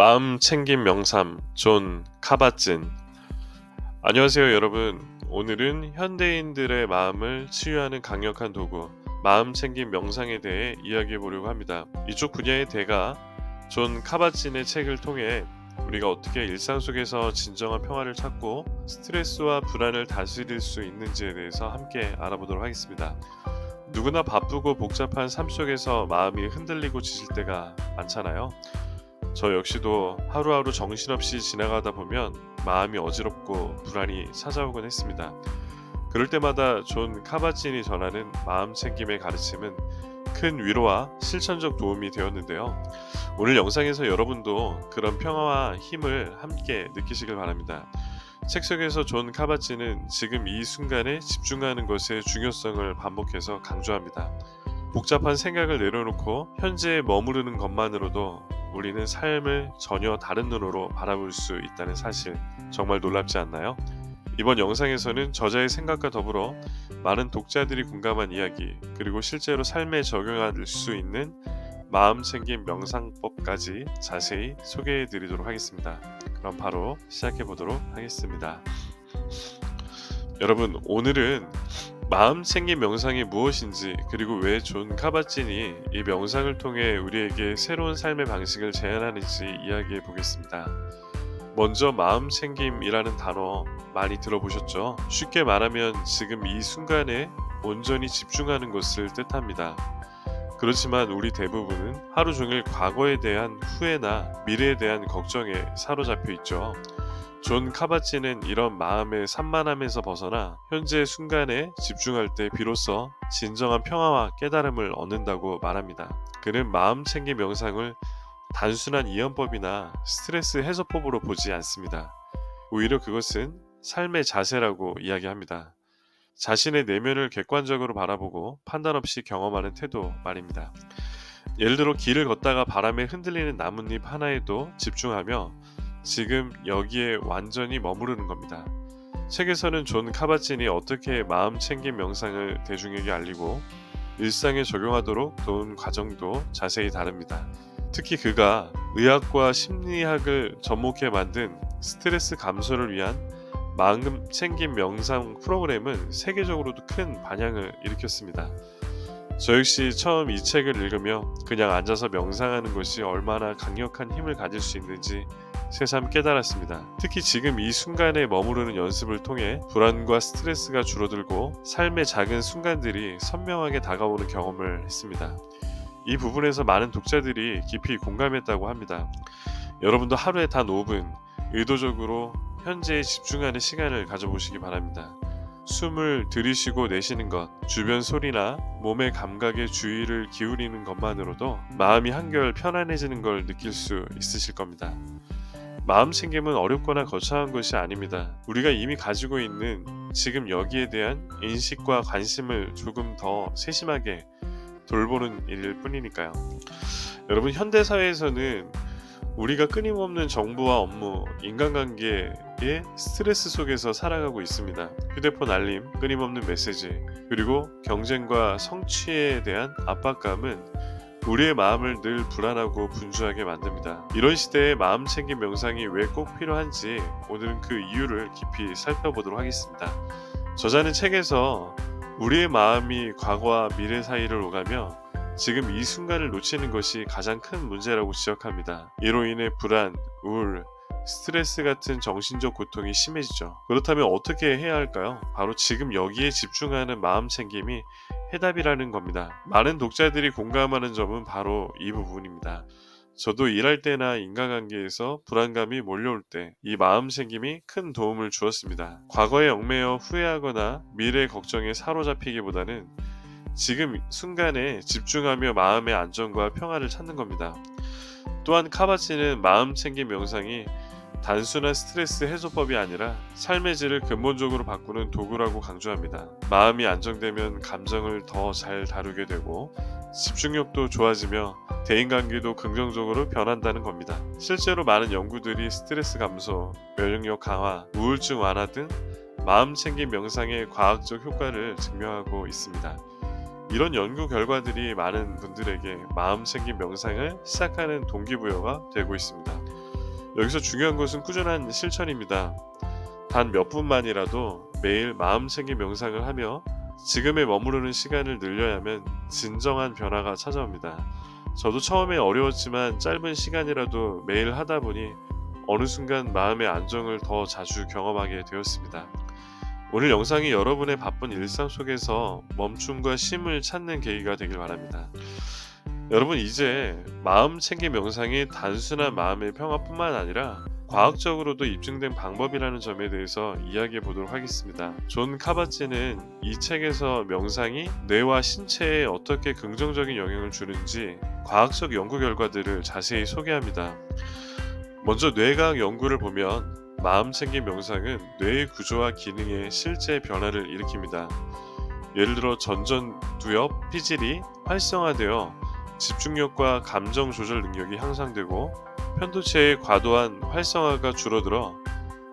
마음 챙김 명삼 존 카바찐 안녕하세요 여러분 오늘은 현대인들의 마음을 치유하는 강력한 도구 마음 챙김 명상에 대해 이야기해 보려고 합니다 이쪽 분야의 대가 존 카바찐의 책을 통해 우리가 어떻게 일상 속에서 진정한 평화를 찾고 스트레스와 불안을 다스릴 수 있는지에 대해서 함께 알아보도록 하겠습니다. 누구나 바쁘고 복잡한 삶 속에서 마음이 흔들리고 지칠 때가 많잖아요. 저 역시도 하루하루 정신없이 지나가다 보면 마음이 어지럽고 불안이 찾아오곤 했습니다. 그럴 때마다 존 카바친이 전하는 마음 챙김의 가르침은 큰 위로와 실천적 도움이 되었는데요. 오늘 영상에서 여러분도 그런 평화와 힘을 함께 느끼시길 바랍니다. 책 속에서 존 카바치는 지금 이 순간에 집중하는 것의 중요성을 반복해서 강조합니다. 복잡한 생각을 내려놓고 현재에 머무르는 것만으로도 우리는 삶을 전혀 다른 눈으로 바라볼 수 있다는 사실 정말 놀랍지 않나요? 이번 영상에서는 저자의 생각과 더불어 많은 독자들이 공감한 이야기 그리고 실제로 삶에 적용할 수 있는 마음 챙김 명상법까지 자세히 소개해 드리도록 하겠습니다. 그럼 바로 시작해 보도록 하겠습니다. 여러분, 오늘은 마음 챙김 명상이 무엇인지 그리고 왜 존 카바찐이 이 명상을 통해 우리에게 새로운 삶의 방식을 제안하는지 이야기해 보겠습니다. 먼저 마음 챙김이라는 단어 많이 들어보셨죠? 쉽게 말하면 지금 이 순간에 온전히 집중하는 것을 뜻합니다. 그렇지만 우리 대부분은 하루 종일 과거에 대한 후회나 미래에 대한 걱정에 사로잡혀 있죠. 존 카바치는 이런 마음의 산만함에서 벗어나 현재 순간에 집중할 때 비로소 진정한 평화와 깨달음을 얻는다고 말합니다. 그는 마음 챙김 명상을 단순한 이연법이나 스트레스 해소법으로 보지 않습니다. 오히려 그것은 삶의 자세라고 이야기합니다. 자신의 내면을 객관적으로 바라보고 판단 없이 경험하는 태도 말입니다. 예를 들어 길을 걷다가 바람에 흔들리는 나뭇잎 하나에도 집중하며 지금 여기에 완전히 머무르는 겁니다. 책에서는 존 카바친이 어떻게 마음 챙김 명상을 대중에게 알리고 일상에 적용하도록 도운 과정도 자세히 다릅니다. 특히 그가 의학과 심리학을 접목해 만든 스트레스 감소를 위한 마음 챙김 명상 프로그램은 세계적으로도 큰 반향을 일으켰습니다. 저 역시 처음 이 책을 읽으며 그냥 앉아서 명상하는 것이 얼마나 강력한 힘을 가질 수 있는지 새삼 깨달았습니다. 특히 지금 이 순간에 머무르는 연습을 통해 불안과 스트레스가 줄어들고 삶의 작은 순간들이 선명하게 다가오는 경험을 했습니다. 이 부분에서 많은 독자들이 깊이 공감했다고 합니다. 여러분도 하루에 단 5분 의도적으로 현재에 집중하는 시간을 가져보시기 바랍니다. 숨을 들이쉬고 내쉬는 것, 주변 소리나 몸의 감각에 주의를 기울이는 것만으로도 마음이 한결 편안해지는 걸 느낄 수 있으실 겁니다. 마음 챙김은 어렵거나 거창한 것이 아닙니다. 우리가 이미 가지고 있는 지금 여기에 대한 인식과 관심을 조금 더 세심하게 돌보는 일일 뿐이니까요. 여러분 현대 사회에서는 우리가 끊임없는 정보와 업무, 인간관계의 스트레스 속에서 살아가고 있습니다. 휴대폰 알림, 끊임없는 메시지, 그리고 경쟁과 성취에 대한 압박감은 우리의 마음을 늘 불안하고 분주하게 만듭니다. 이런 시대에 마음 챙김 명상이 왜 꼭 필요한지 오늘은 그 이유를 깊이 살펴보도록 하겠습니다. 저자는 책에서 우리의 마음이 과거와 미래 사이를 오가며 지금 이 순간을 놓치는 것이 가장 큰 문제라고 지적합니다. 이로 인해 불안, 우울, 스트레스 같은 정신적 고통이 심해지죠. 그렇다면 어떻게 해야 할까요? 바로 지금 여기에 집중하는 마음 챙김이 해답이라는 겁니다. 많은 독자들이 공감하는 점은 바로 이 부분입니다. 저도 일할 때나 인간관계에서 불안감이 몰려올 때 이 마음 챙김이 큰 도움을 주었습니다. 과거에 얽매여 후회하거나 미래 걱정에 사로잡히기보다는 지금 순간에 집중하며 마음의 안정과 평화를 찾는 겁니다. 또한 카바치는 마음 챙김 명상이 단순한 스트레스 해소법이 아니라 삶의 질을 근본적으로 바꾸는 도구라고 강조합니다. 마음이 안정되면 감정을 더 잘 다루게 되고 집중력도 좋아지며 대인관계도 긍정적으로 변한다는 겁니다. 실제로 많은 연구들이 스트레스 감소, 면역력 강화, 우울증 완화 등 마음 챙김 명상의 과학적 효과를 증명하고 있습니다. 이런 연구 결과들이 많은 분들에게 마음 챙김 명상을 시작하는 동기부여가 되고 있습니다. 여기서 중요한 것은 꾸준한 실천입니다. 단 몇 분만이라도 매일 마음 챙김 명상을 하며 지금에 머무르는 시간을 늘려야만 진정한 변화가 찾아옵니다. 저도 처음에 어려웠지만 짧은 시간이라도 매일 하다 보니 어느 순간 마음의 안정을 더 자주 경험하게 되었습니다. 오늘 영상이 여러분의 바쁜 일상 속에서 멈춤과 쉼을 찾는 계기가 되길 바랍니다. 여러분 이제 마음 챙김 명상이 단순한 마음의 평화뿐만 아니라 과학적으로도 입증된 방법이라는 점에 대해서 이야기해 보도록 하겠습니다. 존 카바치는 이 책에서 명상이 뇌와 신체에 어떻게 긍정적인 영향을 주는지 과학적 연구 결과들을 자세히 소개합니다. 먼저 뇌과학 연구를 보면 마음 챙김 명상은 뇌의 구조와 기능에 실제 변화를 일으킵니다. 예를 들어 전전두엽, 피질이 활성화되어 집중력과 감정 조절 능력이 향상되고 편도체의 과도한 활성화가 줄어들어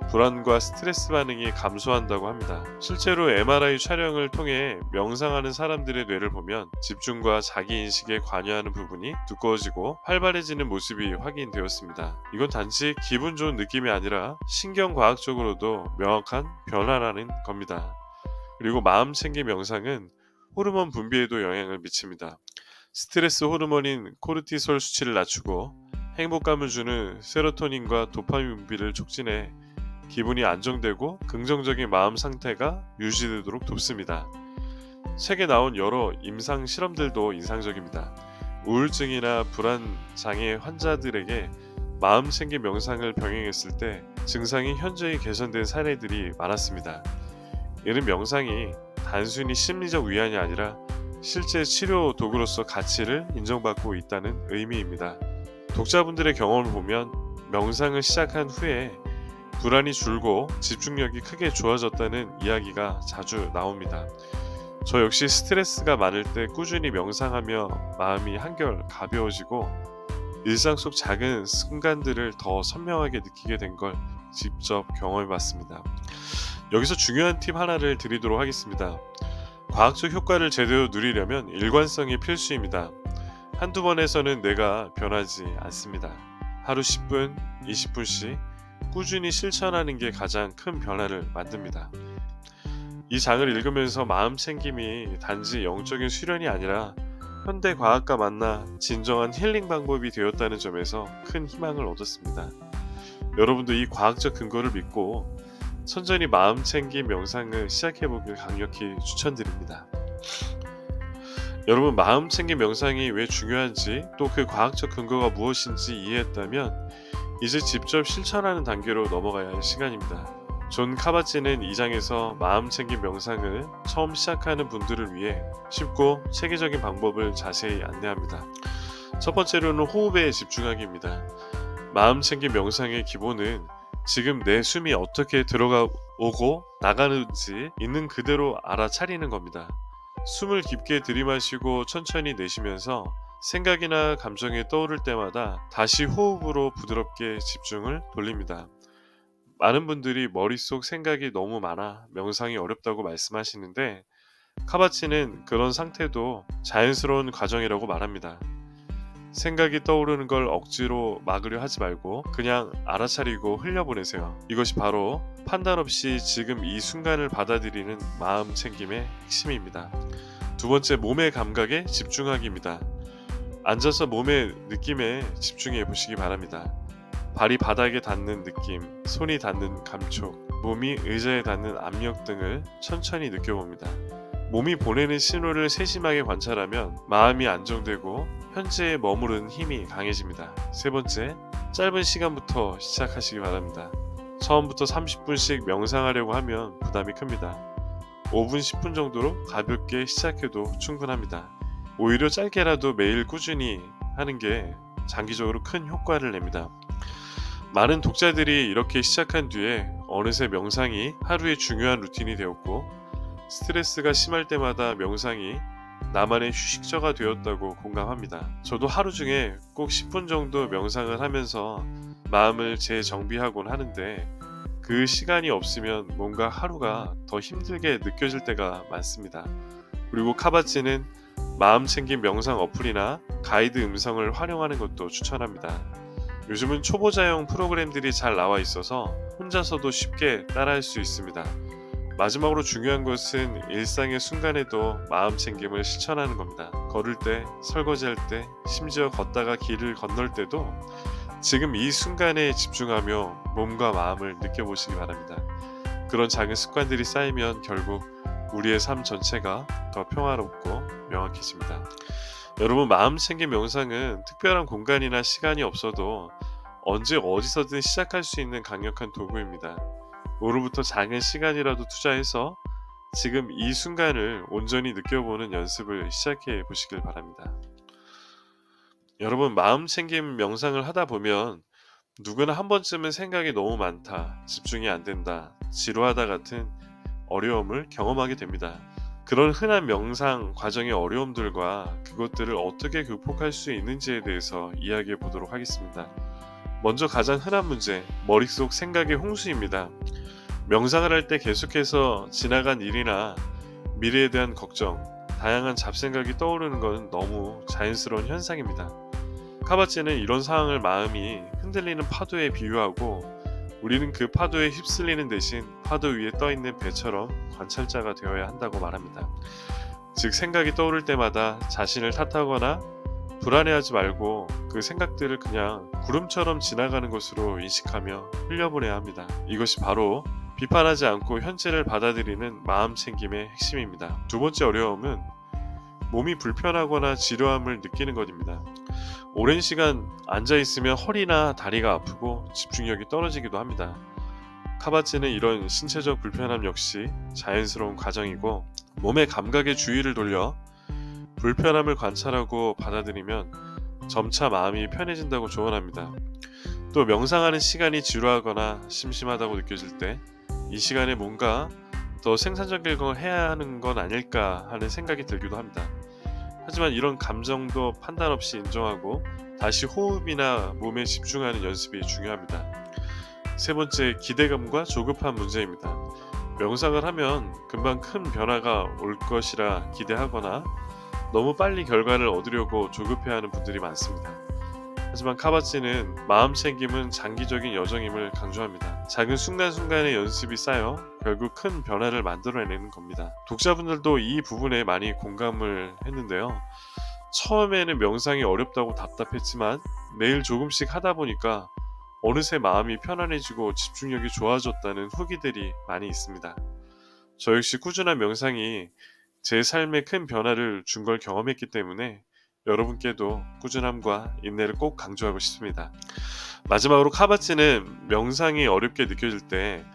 불안과 스트레스 반응이 감소한다고 합니다. 실제로 MRI 촬영을 통해 명상하는 사람들의 뇌를 보면 집중과 자기 인식에 관여하는 부분이 두꺼워지고 활발해지는 모습이 확인되었습니다. 이건 단지 기분 좋은 느낌이 아니라 신경과학적으로도 명확한 변화라는 겁니다. 그리고 마음 챙김 명상은 호르몬 분비에도 영향을 미칩니다. 스트레스 호르몬인 코르티솔 수치를 낮추고 행복감을 주는 세로토닌과 도파민 분비를 촉진해 기분이 안정되고 긍정적인 마음 상태가 유지되도록 돕습니다. 책에 나온 여러 임상 실험들도 인상적입니다. 우울증이나 불안 장애 환자들에게 마음 챙김 명상을 병행했을 때 증상이 현저히 개선된 사례들이 많았습니다. 이는 명상이 단순히 심리적 위안이 아니라 실제 치료 도구로서 가치를 인정받고 있다는 의미입니다. 독자분들의 경험을 보면 명상을 시작한 후에 불안이 줄고 집중력이 크게 좋아졌다는 이야기가 자주 나옵니다. 저 역시 스트레스가 많을 때 꾸준히 명상하며 마음이 한결 가벼워지고 일상 속 작은 순간들을 더 선명하게 느끼게 된 걸 직접 경험해 봤습니다. 여기서 중요한 팁 하나를 드리도록 하겠습니다. 과학적 효과를 제대로 누리려면 일관성이 필수입니다. 한두 번에서는 뇌가 변하지 않습니다. 하루 10분, 20분씩 꾸준히 실천하는 게 가장 큰 변화를 만듭니다. 이 장을 읽으면서 마음 챙김이 단지 영적인 수련이 아니라 현대 과학과 만나 진정한 힐링 방법이 되었다는 점에서 큰 희망을 얻었습니다. 여러분도 이 과학적 근거를 믿고 천천히 마음 챙김 명상을 시작해보길 강력히 추천드립니다. 여러분 마음 챙김 명상이 왜 중요한지 또 그 과학적 근거가 무엇인지 이해했다면 이제 직접 실천하는 단계로 넘어가야 할 시간입니다. 존 카바치는 이 장에서 마음 챙김 명상을 처음 시작하는 분들을 위해 쉽고 체계적인 방법을 자세히 안내합니다. 첫 번째로는 호흡에 집중하기입니다. 마음 챙김 명상의 기본은 지금 내 숨이 어떻게 들어가 오고 나가는지 있는 그대로 알아차리는 겁니다. 숨을 깊게 들이마시고 천천히 내쉬면서 생각이나 감정이 떠오를 때마다 다시 호흡으로 부드럽게 집중을 돌립니다. 많은 분들이 머릿속 생각이 너무 많아 명상이 어렵다고 말씀하시는데 카바치는 그런 상태도 자연스러운 과정이라고 말합니다. 생각이 떠오르는 걸 억지로 막으려 하지 말고 그냥 알아차리고 흘려보내세요. 이것이 바로 판단 없이 지금 이 순간을 받아들이는 마음 챙김의 핵심입니다. 두 번째, 몸의 감각에 집중하기입니다. 앉아서 몸의 느낌에 집중해 보시기 바랍니다. 발이 바닥에 닿는 느낌, 손이 닿는 감촉, 몸이 의자에 닿는 압력 등을 천천히 느껴봅니다. 몸이 보내는 신호를 세심하게 관찰하면 마음이 안정되고 현재에 머무르는 힘이 강해집니다. 세 번째, 짧은 시간부터 시작하시기 바랍니다. 처음부터 30분씩 명상하려고 하면 부담이 큽니다. 5분, 10분 정도로 가볍게 시작해도 충분합니다. 오히려 짧게라도 매일 꾸준히 하는 게 장기적으로 큰 효과를 냅니다. 많은 독자들이 이렇게 시작한 뒤에 어느새 명상이 하루의 중요한 루틴이 되었고 스트레스가 심할 때마다 명상이 나만의 휴식처가 되었다고 공감합니다. 저도 하루 중에 꼭 10분 정도 명상을 하면서 마음을 재정비하곤 하는데 그 시간이 없으면 뭔가 하루가 더 힘들게 느껴질 때가 많습니다. 그리고 카바치는 마음 챙김 명상 어플이나 가이드 음성을 활용하는 것도 추천합니다. 요즘은 초보자용 프로그램들이 잘 나와 있어서 혼자서도 쉽게 따라할 수 있습니다. 마지막으로 중요한 것은 일상의 순간에도 마음 챙김을 실천하는 겁니다. 걸을 때, 설거지할 때, 심지어 걷다가 길을 건널 때도 지금 이 순간에 집중하며 몸과 마음을 느껴보시기 바랍니다. 그런 작은 습관들이 쌓이면 결국 우리의 삶 전체가 더 평화롭고 명확해집니다. 여러분 마음 챙김 명상은 특별한 공간이나 시간이 없어도 언제 어디서든 시작할 수 있는 강력한 도구입니다. 오늘부터 작은 시간이라도 투자해서 지금 이 순간을 온전히 느껴보는 연습을 시작해 보시길 바랍니다. 여러분 마음 챙김 명상을 하다 보면 누구나 한 번쯤은 생각이 너무 많다, 집중이 안 된다, 지루하다 같은 어려움을 경험하게 됩니다. 그런 흔한 명상 과정의 어려움들과 그것들을 어떻게 극복할 수 있는지에 대해서 이야기해 보도록 하겠습니다. 먼저 가장 흔한 문제, 머릿속 생각의 홍수입니다. 명상을 할 때 계속해서 지나간 일이나 미래에 대한 걱정, 다양한 잡생각이 떠오르는 것은 너무 자연스러운 현상입니다. 카바치는 이런 상황을 마음이 흔들리는 파도에 비유하고 우리는 그 파도에 휩쓸리는 대신 파도 위에 떠 있는 배처럼 관찰자가 되어야 한다고 말합니다. 즉 생각이 떠오를 때마다 자신을 탓하거나 불안해하지 말고 그 생각들을 그냥 구름처럼 지나가는 것으로 인식하며 흘려보내야 합니다. 이것이 바로 비판하지 않고 현재를 받아들이는 마음 챙김의 핵심입니다. 두 번째 어려움은 몸이 불편하거나 지루함을 느끼는 것입니다. 오랜 시간 앉아 있으면 허리나 다리가 아프고 집중력이 떨어지기도 합니다. 카바치는 이런 신체적 불편함 역시 자연스러운 과정이고 몸의 감각에 주의를 돌려 불편함을 관찰하고 받아들이면 점차 마음이 편해진다고 조언합니다. 또 명상하는 시간이 지루하거나 심심하다고 느껴질 때 이 시간에 뭔가 더 생산적인 걸 해야 하는 건 아닐까 하는 생각이 들기도 합니다. 하지만 이런 감정도 판단 없이 인정하고 다시 호흡이나 몸에 집중하는 연습이 중요합니다. 세 번째, 기대감과 조급한 문제입니다. 명상을 하면 금방 큰 변화가 올 것이라 기대하거나 너무 빨리 결과를 얻으려고 조급해하는 분들이 많습니다. 하지만 카바치는 마음 챙김은 장기적인 여정임을 강조합니다. 작은 순간순간의 연습이 쌓여 결국 큰 변화를 만들어내는 겁니다. 독자분들도 이 부분에 많이 공감을 했는데요. 처음에는 명상이 어렵다고 답답했지만 매일 조금씩 하다 보니까 어느새 마음이 편안해지고 집중력이 좋아졌다는 후기들이 많이 있습니다. 저 역시 꾸준한 명상이 제 삶에 큰 변화를 준 걸 경험했기 때문에 여러분께도 꾸준함과 인내를 꼭 강조하고 싶습니다. 마지막으로 카바치는 명상이 어렵게 느껴질 때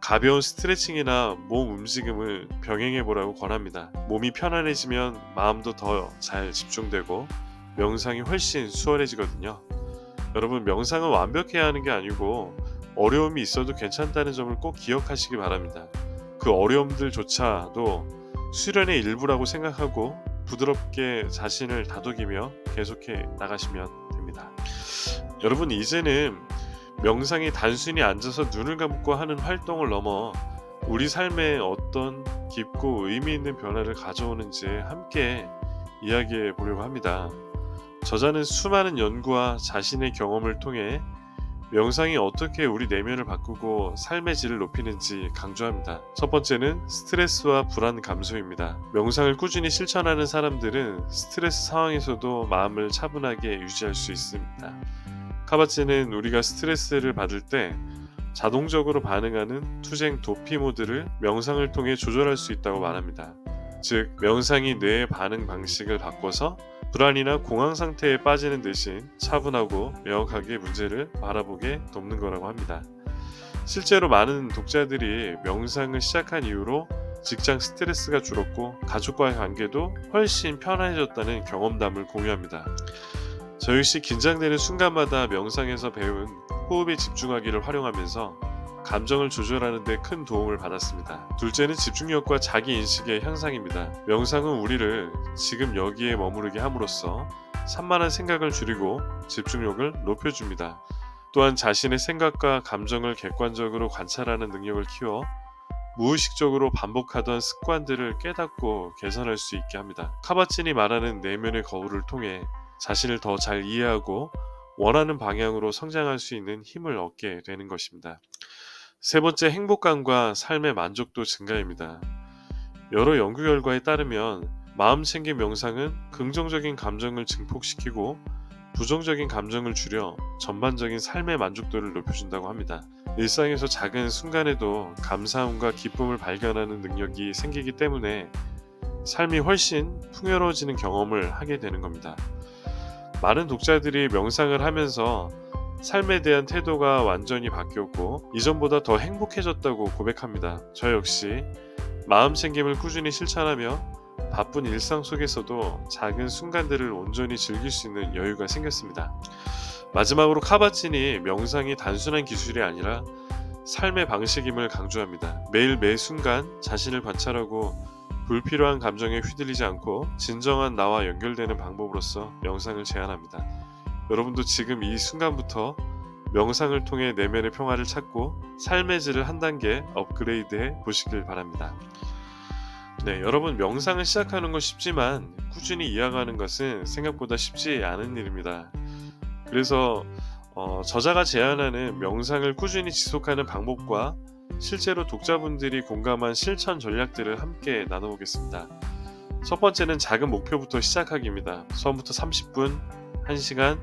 가벼운 스트레칭이나 몸 움직임을 병행해 보라고 권합니다. 몸이 편안해지면 마음도 더 잘 집중되고 명상이 훨씬 수월해지거든요. 여러분 명상은 완벽해야 하는 게 아니고 어려움이 있어도 괜찮다는 점을 꼭 기억하시기 바랍니다. 그 어려움들조차도 수련의 일부라고 생각하고 부드럽게 자신을 다독이며 계속해 나가시면 됩니다. 여러분 이제는 명상이 단순히 앉아서 눈을 감고 하는 활동을 넘어 우리 삶에 어떤 깊고 의미 있는 변화를 가져오는지 함께 이야기해 보려고 합니다. 저자는 수많은 연구와 자신의 경험을 통해 명상이 어떻게 우리 내면을 바꾸고 삶의 질을 높이는지 강조합니다. 첫 번째는 스트레스와 불안 감소입니다. 명상을 꾸준히 실천하는 사람들은 스트레스 상황에서도 마음을 차분하게 유지할 수 있습니다. 카바치는 우리가 스트레스를 받을 때 자동적으로 반응하는 투쟁 도피 모드를 명상을 통해 조절할 수 있다고 말합니다. 즉, 명상이 뇌의 반응 방식을 바꿔서 불안이나 공황 상태에 빠지는 대신 차분하고 명확하게 문제를 바라보게 돕는 거라고 합니다. 실제로 많은 독자들이 명상을 시작한 이후로 직장 스트레스가 줄었고 가족과의 관계도 훨씬 편안해졌다는 경험담을 공유합니다. 저 역시 긴장되는 순간마다 명상에서 배운 호흡에 집중하기를 활용하면서 감정을 조절하는 데 큰 도움을 받았습니다. 둘째는 집중력과 자기 인식의 향상입니다. 명상은 우리를 지금 여기에 머무르게 함으로써 산만한 생각을 줄이고 집중력을 높여줍니다. 또한 자신의 생각과 감정을 객관적으로 관찰하는 능력을 키워 무의식적으로 반복하던 습관들을 깨닫고 개선할 수 있게 합니다. 카바친이 말하는 내면의 거울을 통해 자신을 더 잘 이해하고 원하는 방향으로 성장할 수 있는 힘을 얻게 되는 것입니다. 세 번째, 행복감과 삶의 만족도 증가입니다. 여러 연구 결과에 따르면 마음 챙김 명상은 긍정적인 감정을 증폭시키고 부정적인 감정을 줄여 전반적인 삶의 만족도를 높여준다고 합니다. 일상에서 작은 순간에도 감사함과 기쁨을 발견하는 능력이 생기기 때문에 삶이 훨씬 풍요로워지는 경험을 하게 되는 겁니다. 많은 독자들이 명상을 하면서 삶에 대한 태도가 완전히 바뀌었고 이전보다 더 행복해졌다고 고백합니다. 저 역시 마음 챙김을 꾸준히 실천하며 바쁜 일상 속에서도 작은 순간들을 온전히 즐길 수 있는 여유가 생겼습니다. 마지막으로 카바친이 명상이 단순한 기술이 아니라 삶의 방식임을 강조합니다. 매일 매 순간 자신을 관찰하고 불필요한 감정에 휘둘리지 않고 진정한 나와 연결되는 방법으로서 명상을 제안합니다. 여러분도 지금 이 순간부터 명상을 통해 내면의 평화를 찾고 삶의 질을 한 단계 업그레이드해 보시길 바랍니다. 네, 여러분 명상을 시작하는 건 쉽지만 꾸준히 이어가는 것은 생각보다 쉽지 않은 일입니다. 그래서 어, 저자가 제안하는 명상을 꾸준히 지속하는 방법과 실제로 독자분들이 공감한 실천 전략들을 함께 나눠보겠습니다. 첫 번째는 작은 목표부터 시작하기입니다. 처음부터 30분, 1시간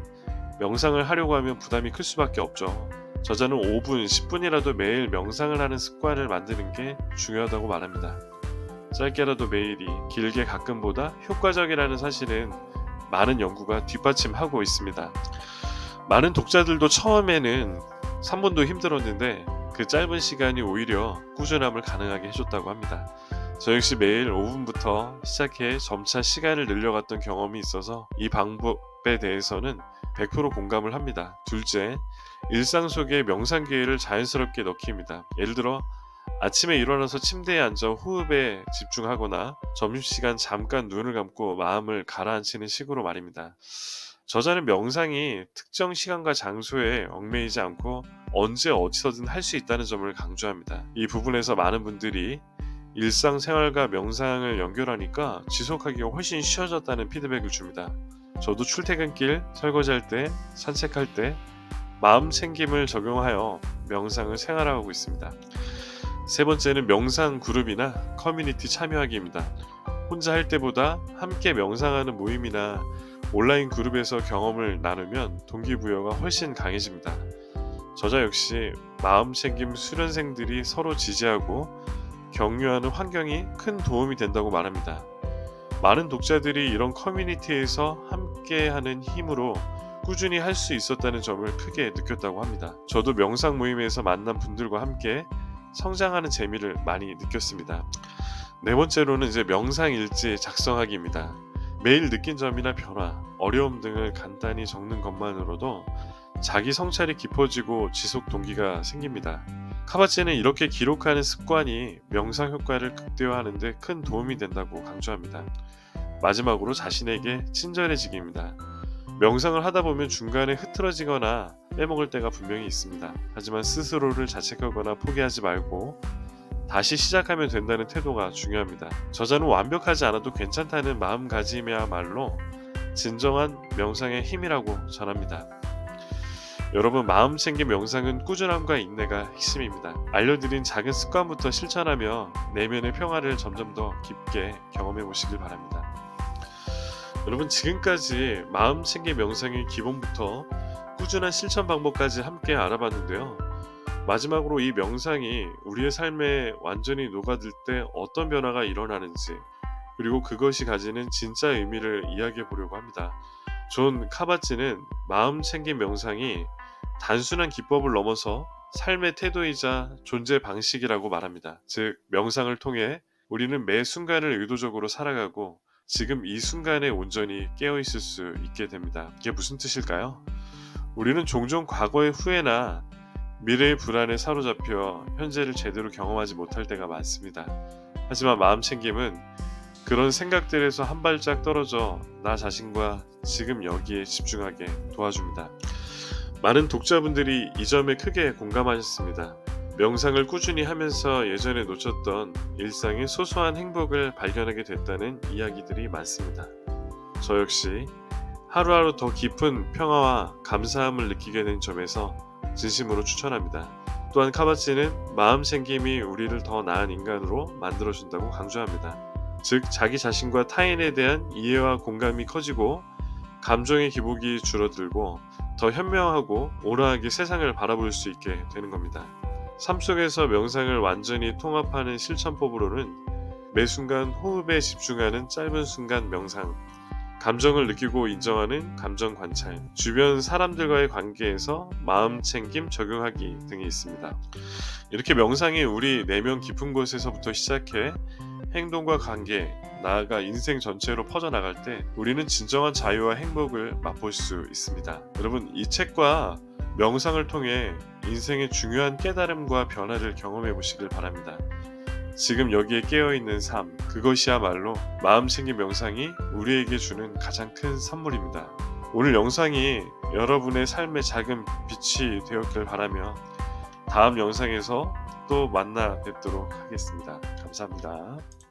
명상을 하려고 하면 부담이 클 수밖에 없죠. 저자는 5분, 10분이라도 매일 명상을 하는 습관을 만드는 게 중요하다고 말합니다. 짧게라도 매일이 길게 가끔보다 효과적이라는 사실은 많은 연구가 뒷받침하고 있습니다. 많은 독자들도 처음에는 3분도 힘들었는데 그 짧은 시간이 오히려 꾸준함을 가능하게 해줬다고 합니다. 저 역시 매일 5분부터 시작해 점차 시간을 늘려갔던 경험이 있어서 이 방법에 대해서는 100% 공감을 합니다. 둘째, 일상 속에 명상 기회를 자연스럽게 넣기입니다. 예를 들어 아침에 일어나서 침대에 앉아 호흡에 집중하거나 점심시간 잠깐 눈을 감고 마음을 가라앉히는 식으로 말입니다. 저자는 명상이 특정 시간과 장소에 얽매이지 않고 언제 어디서든 할 수 있다는 점을 강조합니다. 이 부분에서 많은 분들이 일상생활과 명상을 연결하니까 지속하기가 훨씬 쉬워졌다는 피드백을 줍니다. 저도 출퇴근길, 설거지할 때, 산책할 때 마음 챙김을 적용하여 명상을 생활하고 있습니다. 세 번째는 명상 그룹이나 커뮤니티 참여하기입니다. 혼자 할 때보다 함께 명상하는 모임이나 온라인 그룹에서 경험을 나누면 동기부여가 훨씬 강해집니다. 저자 역시 마음 챙김 수련생들이 서로 지지하고 격려하는 환경이 큰 도움이 된다고 말합니다. 많은 독자들이 이런 커뮤니티에서 함께하는 힘으로 꾸준히 할 수 있었다는 점을 크게 느꼈다고 합니다. 저도 명상 모임에서 만난 분들과 함께 성장하는 재미를 많이 느꼈습니다. 네 번째로는 이제 명상 일지 작성하기입니다. 매일 느낀 점이나 변화, 어려움 등을 간단히 적는 것만으로도 자기 성찰이 깊어지고 지속 동기가 생깁니다. 카바치는 이렇게 기록하는 습관이 명상 효과를 극대화하는 데 큰 도움이 된다고 강조합니다. 마지막으로 자신에게 친절해지기입니다. 명상을 하다 보면 중간에 흐트러지거나 빼먹을 때가 분명히 있습니다. 하지만 스스로를 자책하거나 포기하지 말고 다시 시작하면 된다는 태도가 중요합니다. 저자는 완벽하지 않아도 괜찮다는 마음가짐이야말로 진정한 명상의 힘이라고 전합니다. 여러분 마음 챙김 명상은 꾸준함과 인내가 핵심입니다. 알려드린 작은 습관부터 실천하며 내면의 평화를 점점 더 깊게 경험해 보시길 바랍니다. 여러분 지금까지 마음 챙김 명상의 기본부터 꾸준한 실천 방법까지 함께 알아봤는데요. 마지막으로 이 명상이 우리의 삶에 완전히 녹아들 때 어떤 변화가 일어나는지 그리고 그것이 가지는 진짜 의미를 이야기해 보려고 합니다. 존 카바치는 마음 챙김 명상이 단순한 기법을 넘어서 삶의 태도이자 존재 방식이라고 말합니다. 즉, 명상을 통해 우리는 매 순간을 의도적으로 살아가고 지금 이 순간에 온전히 깨어 있을 수 있게 됩니다. 이게 무슨 뜻일까요? 우리는 종종 과거의 후회나 미래의 불안에 사로잡혀 현재를 제대로 경험하지 못할 때가 많습니다. 하지만 마음 챙김은 그런 생각들에서 한 발짝 떨어져 나 자신과 지금 여기에 집중하게 도와줍니다. 많은 독자분들이 이 점에 크게 공감하셨습니다. 명상을 꾸준히 하면서 예전에 놓쳤던 일상의 소소한 행복을 발견하게 됐다는 이야기들이 많습니다. 저 역시 하루하루 더 깊은 평화와 감사함을 느끼게 된 점에서 진심으로 추천합니다. 또한 카바치는 마음 챙김이 우리를 더 나은 인간으로 만들어준다고 강조합니다. 즉, 자기 자신과 타인에 대한 이해와 공감이 커지고 감정의 기복이 줄어들고 더 현명하고 온화하게 세상을 바라볼 수 있게 되는 겁니다. 삶 속에서 명상을 완전히 통합하는 실천법으로는 매 순간 호흡에 집중하는 짧은 순간 명상, 감정을 느끼고 인정하는 감정 관찰, 주변 사람들과의 관계에서 마음 챙김 적용하기 등이 있습니다. 이렇게 명상이 우리 내면 깊은 곳에서부터 시작해 행동과 관계, 나아가 인생 전체로 퍼져나갈 때 우리는 진정한 자유와 행복을 맛볼 수 있습니다. 여러분, 이 책과 명상을 통해 인생의 중요한 깨달음과 변화를 경험해 보시길 바랍니다. 지금 여기에 깨어있는 삶, 그것이야말로 마음 챙김 명상이 우리에게 주는 가장 큰 선물입니다. 오늘 영상이 여러분의 삶의 작은 빛이 되었길 바라며 다음 영상에서 또 만나 뵙도록 하겠습니다. 감사합니다.